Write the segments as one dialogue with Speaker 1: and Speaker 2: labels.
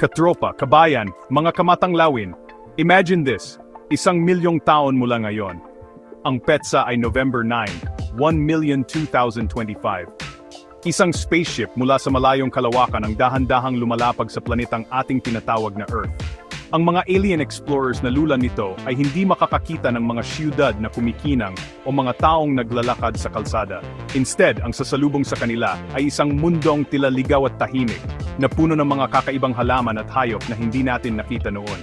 Speaker 1: Katropa, kabayan, mga kamatanglawin, imagine this, isang milyong taon mula ngayon. Ang petsa ay November 9, 1,002,025. Isang spaceship mula sa malayong kalawakan ang dahan-dahang lumalapag sa planetang ating tinatawag na Earth. Ang mga alien explorers na lula nito ay hindi makakakita ng mga siyudad na kumikinang o mga taong naglalakad sa kalsada. Instead, ang sasalubong sa kanila ay isang mundong tila ligaw at tahimik, na puno ng mga kakaibang halaman at hayop na hindi natin nakita noon.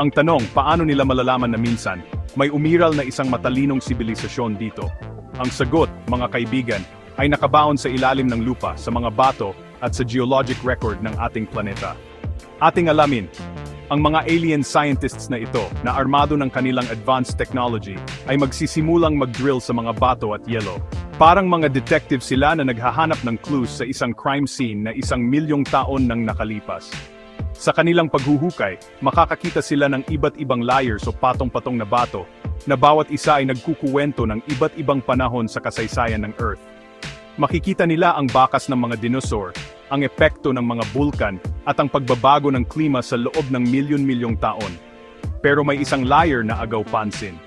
Speaker 1: Ang tanong, paano nila malalaman na minsan, may umiral na isang matalinong sibilisasyon dito? Ang sagot, mga kaibigan, ay nakabaon sa ilalim ng lupa, sa mga bato, at sa geologic record ng ating planeta. Ating alamin, ang mga alien scientists na ito, na armado ng kanilang advanced technology, ay magsisimulang mag-drill sa mga bato at yelo. Parang mga detective sila na naghahanap ng clues sa isang crime scene na isang milyong taon nang nakalipas. Sa kanilang paghuhukay, makakakita sila ng iba't ibang layers o patong-patong na bato, na bawat isa ay nagkukuwento ng iba't ibang panahon sa kasaysayan ng Earth. Makikita nila ang bakas ng mga dinosaur, ang epekto ng mga bulkan, at ang pagbabago ng klima sa loob ng milyon-milyong taon. Pero may isang layer na agaw pansin.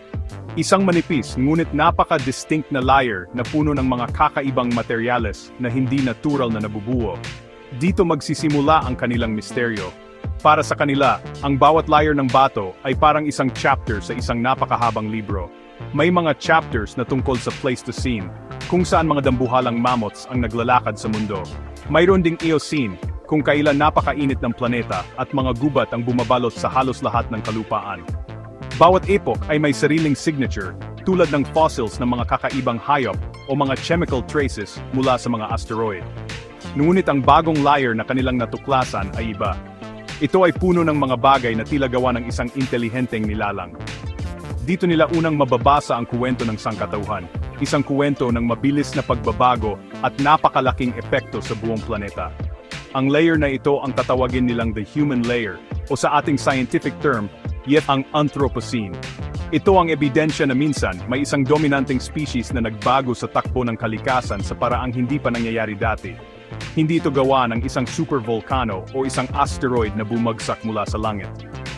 Speaker 1: Isang manipis ngunit napaka-distinct na layer na puno ng mga kakaibang materyales na hindi natural na nabubuo. Dito magsisimula ang kanilang misteryo. Para sa kanila, ang bawat layer ng bato ay parang isang chapter sa isang napakahabang libro. May mga chapters na tungkol sa Pleistocene, kung saan mga dambuhalang mammoths ang naglalakad sa mundo. Mayroon ding Eocene, kung kailan napakainit ng planeta at mga gubat ang bumabalot sa halos lahat ng kalupaan. Bawat epoch ay may sariling signature, tulad ng fossils ng mga kakaibang hayop o mga chemical traces mula sa mga asteroid. Ngunit ang bagong layer na kanilang natuklasan ay iba. Ito ay puno ng mga bagay na tila gawa ng isang intelihenteng nilalang. Dito nila unang mababasa ang kuwento ng sangkatauhan, isang kuwento ng mabilis na pagbabago at napakalaking epekto sa buong planeta. Ang layer na ito ang tatawagin nilang the human layer, o sa ating scientific term, yet ang Anthropocene. Ito ang ebidensya na minsan may isang dominanteng species na nagbago sa takbo ng kalikasan sa paraang hindi pa nangyayari dati. Hindi ito gawa ng isang supervolcano o isang asteroid na bumagsak mula sa langit.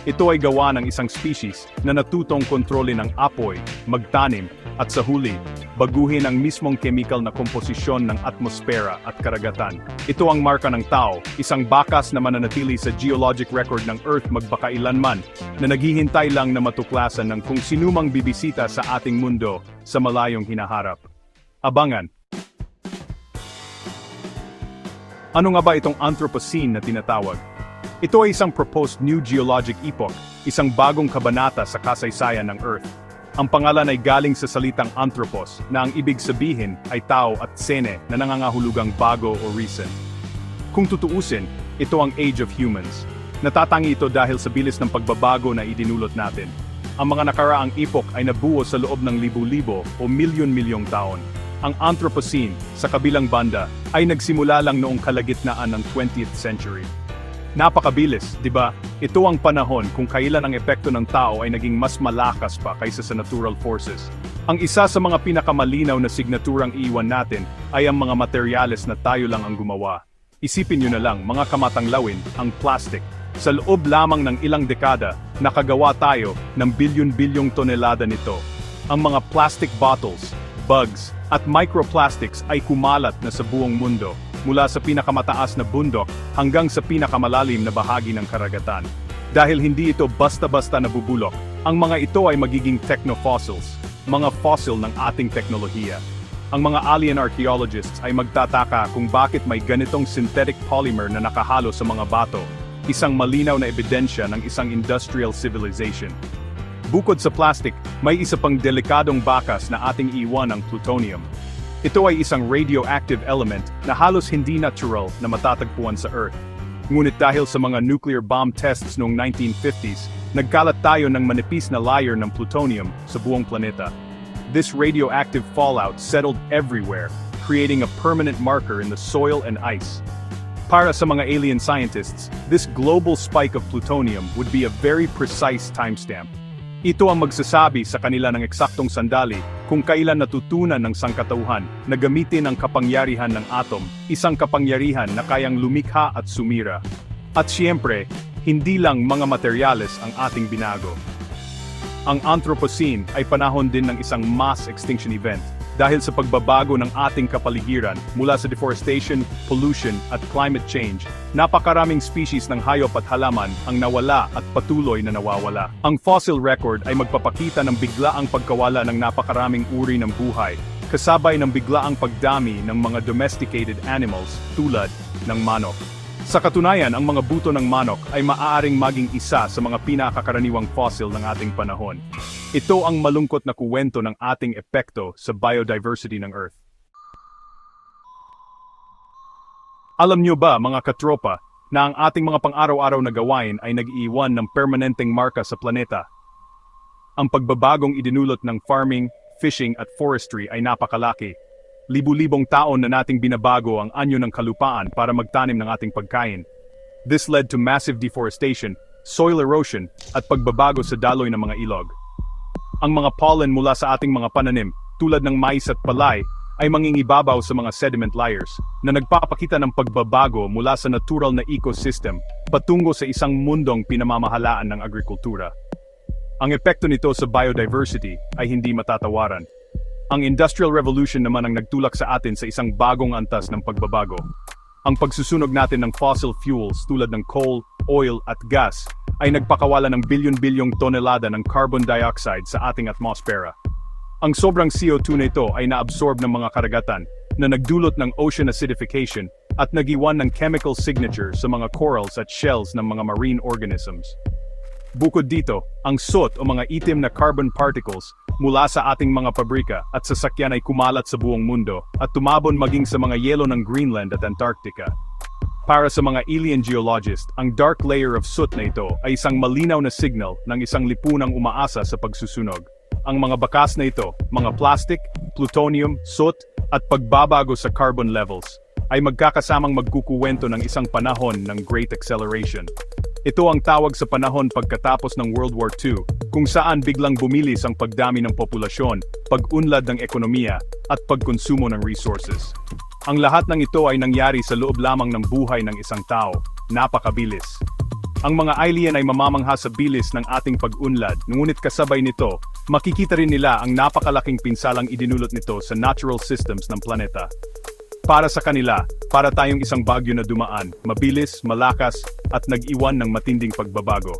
Speaker 1: Ito ay gawa ng isang species na natutong kontrolin ng apoy, magtanim, at sa huli, baguhin ang mismong chemical na komposisyon ng atmosfera at karagatan. Ito ang marka ng tao, isang bakas na mananatili sa geologic record ng Earth magpakailanman, na naghihintay lang na matuklasan ng kung sinumang bibisita sa ating mundo sa malayong hinaharap. Abangan! Ano nga ba itong Anthropocene na tinatawag? Ito ay isang proposed new geologic epoch, isang bagong kabanata sa kasaysayan ng Earth. Ang pangalan ay galing sa salitang anthropos, na ang ibig sabihin ay tao at sene na nangangahulugang bago o recent. Kung tutuusin, ito ang Age of Humans. Natatangi ito dahil sa bilis ng pagbabago na idinulot natin. Ang mga nakaraang epoch ay nabuo sa loob ng libu-libo o milyon-milyong taon. Ang Anthropocene, sa kabilang banda, ay nagsimula lang noong kalagitnaan ng 20th century. Napakabilis, di ba? Ito ang panahon kung kailan ang epekto ng tao ay naging mas malakas pa kaysa sa natural forces. Ang isa sa mga pinakamalinaw na signaturang iiwan natin ay ang mga materyales na tayo lang ang gumawa. Isipin nyo na lang, mga kamatanglawin, ang plastic. Sa loob lamang ng ilang dekada, nakagawa tayo ng bilyon-bilyong tonelada nito. Ang mga plastic bottles, bugs, at microplastics ay kumalat na sa buong mundo, mula sa pinakamataas na bundok hanggang sa pinakamalalim na bahagi ng karagatan. Dahil hindi ito basta-basta nabubulok, ang mga ito ay magiging technofossils, mga fossil ng ating teknolohiya. Ang mga alien archaeologists ay magtataka kung bakit may ganitong synthetic polymer na nakahalo sa mga bato, isang malinaw na ebidensya ng isang industrial civilization. Bukod sa plastic, may isa pang delikadong bakas na ating iwan ang plutonium. Ito ay isang radioactive element na halos hindi natural na matatagpuan sa Earth. Ngunit dahil sa mga nuclear bomb tests noong 1950s, nagkalat tayo ng manipis na layer ng plutonium sa buong planeta. This radioactive fallout settled everywhere, creating a permanent marker in the soil and ice. Para sa mga alien scientists, this global spike of plutonium would be a very precise timestamp. Ito ang magsasabi sa kanila ng eksaktong sandali kung kailan natutunan ng sangkatauhan na gamitin ang kapangyarihan ng atom, isang kapangyarihan na kayang lumikha at sumira. At siyempre, hindi lang mga materyales ang ating binago. Ang Anthropocene ay panahon din ng isang mass extinction event dahil sa pagbabago ng ating kapaligiran mula sa deforestation, pollution at climate change, napakaraming species ng hayop at halaman ang nawala at patuloy na nawawala. Ang fossil record ay magpapakita ng biglaang pagkawala ng napakaraming uri ng buhay, kasabay ng biglaang pagdami ng mga domesticated animals tulad ng manok. Sa katunayan, ang mga buto ng manok ay maaaring maging isa sa mga pinakakaraniwang fossil ng ating panahon. Ito ang malungkot na kuwento ng ating epekto sa biodiversity ng Earth. Alam niyo ba, mga katropa, na ang ating mga pang-araw-araw na gawain ay nag-iwan ng permanenteng marka sa planeta? Ang pagbabagong idinulot ng farming, fishing at forestry ay napakalaki. Libu-libong taon na nating binabago ang anyo ng kalupaan para magtanim ng ating pagkain. This led to massive deforestation, soil erosion, at pagbabago sa daloy ng mga ilog. Ang mga pollen mula sa ating mga pananim, tulad ng mais at palay, ay mangingibabaw sa mga sediment layers na nagpapakita ng pagbabago mula sa natural na ecosystem patungo sa isang mundong pinamamahalaan ng agrikultura. Ang epekto nito sa biodiversity ay hindi matatawaran. Ang Industrial Revolution naman ang nagtulak sa atin sa isang bagong antas ng pagbabago. Ang pagsusunog natin ng fossil fuels tulad ng coal, oil at gas ay nagpakawala ng bilyon-bilyong tonelada ng carbon dioxide sa ating atmosfera. Ang sobrang CO2 na ito ay naabsorb ng mga karagatan na nagdulot ng ocean acidification at nagiwan ng chemical signature sa mga corals at shells ng mga marine organisms. Bukod dito, ang soot o mga itim na carbon particles mula sa ating mga pabrika at sasakyan ay kumalat sa buong mundo at tumabon maging sa mga yelo ng Greenland at Antarctica. Para sa mga alien geologist, ang dark layer of soot na ito ay isang malinaw na signal ng isang lipunang umaasa sa pagsusunog. Ang mga bakas na ito, mga plastic, plutonium, soot, at pagbabago sa carbon levels, ay magkakasamang magkukuwento ng isang panahon ng Great Acceleration. Ito ang tawag sa panahon pagkatapos ng World War II, kung saan biglang bumilis ang pagdami ng populasyon, pag-unlad ng ekonomiya, at pagkonsumo ng resources. Ang lahat ng ito ay nangyari sa loob lamang ng buhay ng isang tao, napakabilis. Ang mga alien ay mamamangha sa bilis ng ating pag-unlad, ngunit kasabay nito, makikita rin nila ang napakalaking pinsalang idinulot nito sa natural systems ng planeta. Para sa kanila, para tayong isang bagyo na dumaan, mabilis, malakas, at nag-iwan ng matinding pagbabago.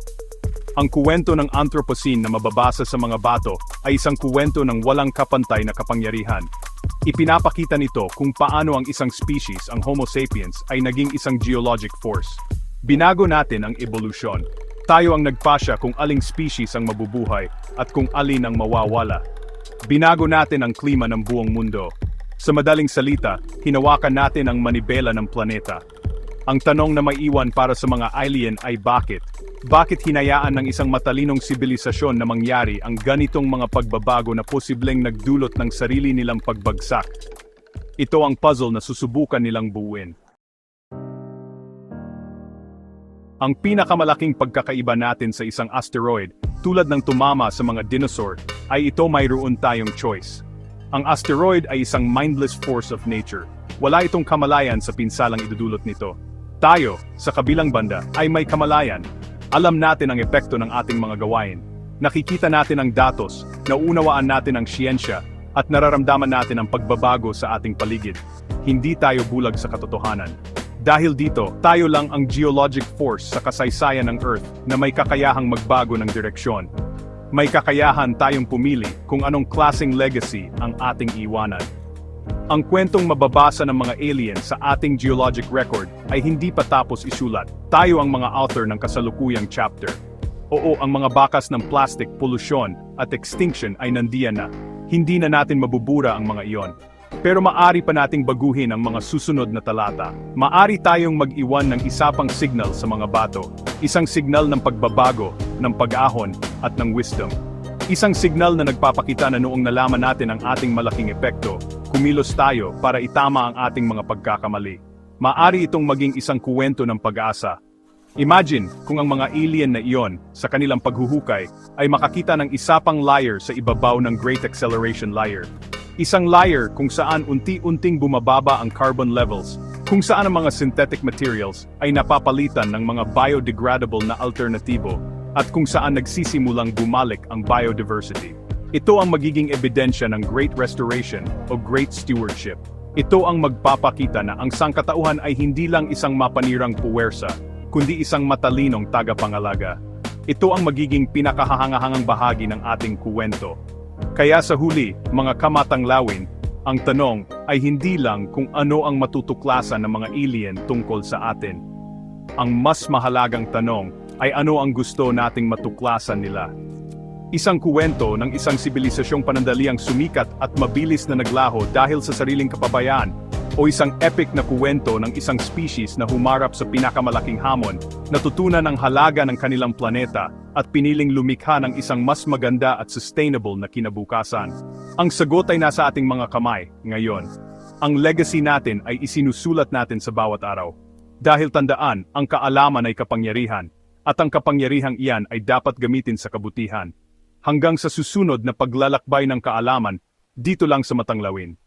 Speaker 1: Ang kuwento ng Anthropocene na mababasa sa mga bato ay isang kuwento ng walang kapantay na kapangyarihan. Ipinapakita nito kung paano ang isang species, ang Homo sapiens, ay naging isang geologic force. Binago natin ang evolusyon. Tayo ang nagpasya kung aling species ang mabubuhay at kung alin ang mawawala. Binago natin ang klima ng buong mundo. Sa madaling salita, hinawakan natin ang manibela ng planeta. Ang tanong na may iwan para sa mga alien ay bakit? Bakit hinayaan ng isang matalinong sibilisasyon na mangyari ang ganitong mga pagbabago na posibleng nagdulot ng sarili nilang pagbagsak? Ito ang puzzle na susubukan nilang buuin. Ang pinakamalaking pagkakaiba natin sa isang asteroid, tulad ng tumama sa mga dinosaur, ay ito mayroon tayong choice. Ang asteroid ay isang mindless force of nature. Wala itong kamalayan sa pinsalang idudulot nito. Tayo, sa kabilang banda, ay may kamalayan. Alam natin ang epekto ng ating mga gawain. Nakikita natin ang datos, nauunawaan natin ang siyensya, at nararamdaman natin ang pagbabago sa ating paligid. Hindi tayo bulag sa katotohanan. Dahil dito, tayo lang ang geologic force sa kasaysayan ng Earth na may kakayahang magbago ng direksyon. May kakayahan tayong pumili kung anong klaseng legacy ang ating iwanan. Ang kwentong mababasa ng mga alien sa ating geologic record ay hindi pa tapos isulat. Tayo ang mga author ng kasalukuyang chapter. Oo, ang mga bakas ng plastic, polusyon, at extinction ay nandiyan na. Hindi na natin mabubura ang mga iyon. Pero maari pa nating baguhin ang mga susunod na talata. Maari tayong mag-iwan ng isa pang signal sa mga bato. Isang signal ng pagbabago, ng pag-ahon, at ng wisdom. Isang signal na nagpapakita na noong nalaman natin ang ating malaking epekto, kumilos tayo para itama ang ating mga pagkakamali. Maari itong maging isang kuwento ng pag-asa. Imagine kung ang mga alien na iyon sa kanilang paghuhukay ay makakita ng isa pang layer sa ibabaw ng Great Acceleration Layer. Isang layer kung saan unti-unting bumababa ang carbon levels, kung saan ang mga synthetic materials ay napapalitan ng mga biodegradable na alternatibo, at kung saan nagsisimulang bumalik ang biodiversity. Ito ang magiging ebidensya ng Great Restoration o Great Stewardship. Ito ang magpapakita na ang sangkatauhan ay hindi lang isang mapanirang puwersa, kundi isang matalinong tagapangalaga. Ito ang magiging pinakahahangahangang bahagi ng ating kuwento. Kaya sa huli, mga kamatanglawin, ang tanong ay hindi lang kung ano ang matutuklasan ng mga alien tungkol sa atin. Ang mas mahalagang tanong ay ano ang gusto nating matuklasan nila. Isang kuwento ng isang sibilisasyong panandaliang sumikat at mabilis na naglaho dahil sa sariling kapabayaan, o isang epic na kuwento ng isang species na humarap sa pinakamalaking hamon, natutunan ang halaga ng kanilang planeta, at piniling lumikha ng isang mas maganda at sustainable na kinabukasan. Ang sagot ay nasa ating mga kamay, ngayon. Ang legacy natin ay isinusulat natin sa bawat araw. Dahil tandaan, ang kaalaman ay kapangyarihan, at ang kapangyarihang iyan ay dapat gamitin sa kabutihan. Hanggang sa susunod na paglalakbay ng kaalaman, dito lang sa Matanglawin.